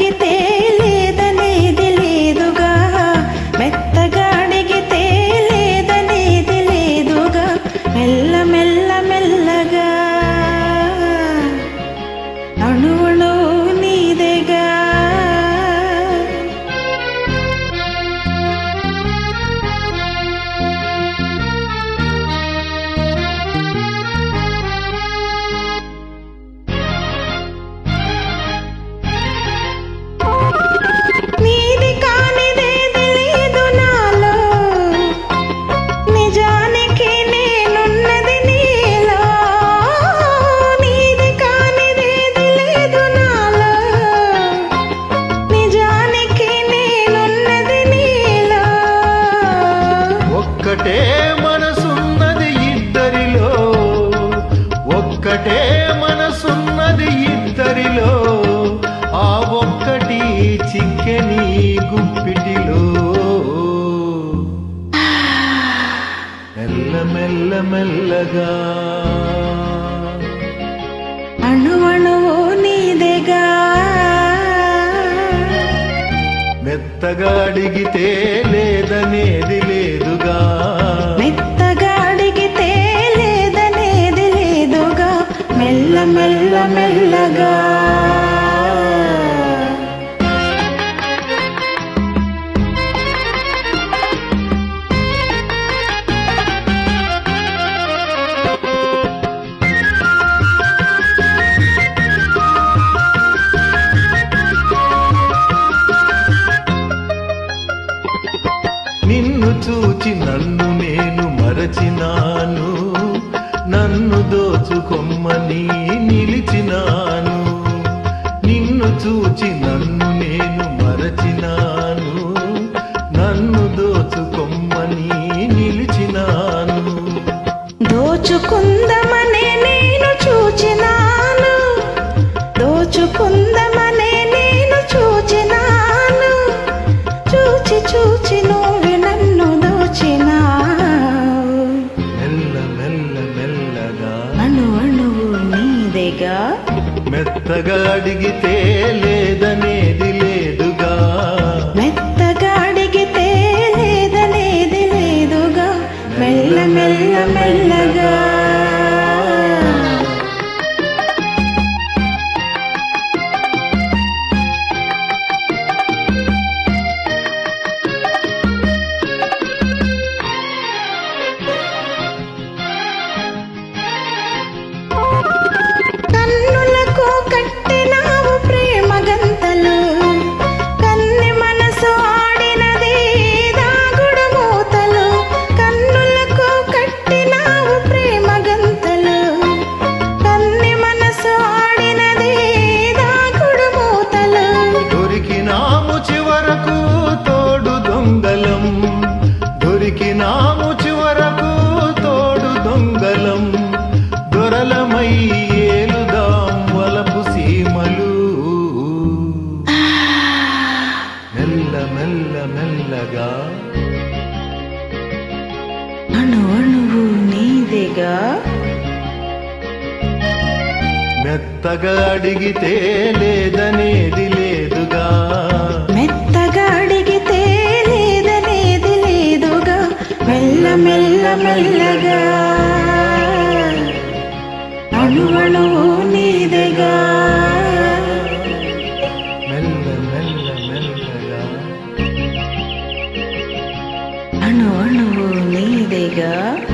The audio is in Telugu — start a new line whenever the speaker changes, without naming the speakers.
ಕಿತ್ತ మెల్లగా.
అణువణువు నీదెగా.
మెత్తగా అడిగితే లేదనేది లేదుగా.
మెత్తగా అడిగితే లేదనేది లేదుగా. మెల్ల మెల్ల మెల్లగా.
చూచి నన్ను నేను మరచినాను. నన్ను దోచుకొమ్మని నిలిచినాను. నిన్ను చూచి మెత్తగా అడిగితే లేదనేది లేదుగా.
మెత్తగా అడిగితే లేదనేది లేదుగా. మెల్ల మెల్ల మెల్లగా.
మెల్ల మెల్ల మెల్లగా.
అణు అణువు నీదెగా?
మెత్తగా అడిగితే లేదనేది లేదుగా.
మెత్తగా అడిగితే లేదనేది లేదుగా. మెల్ల మెల్ల మెల్లగా. అణువణువు నీదెగా? here.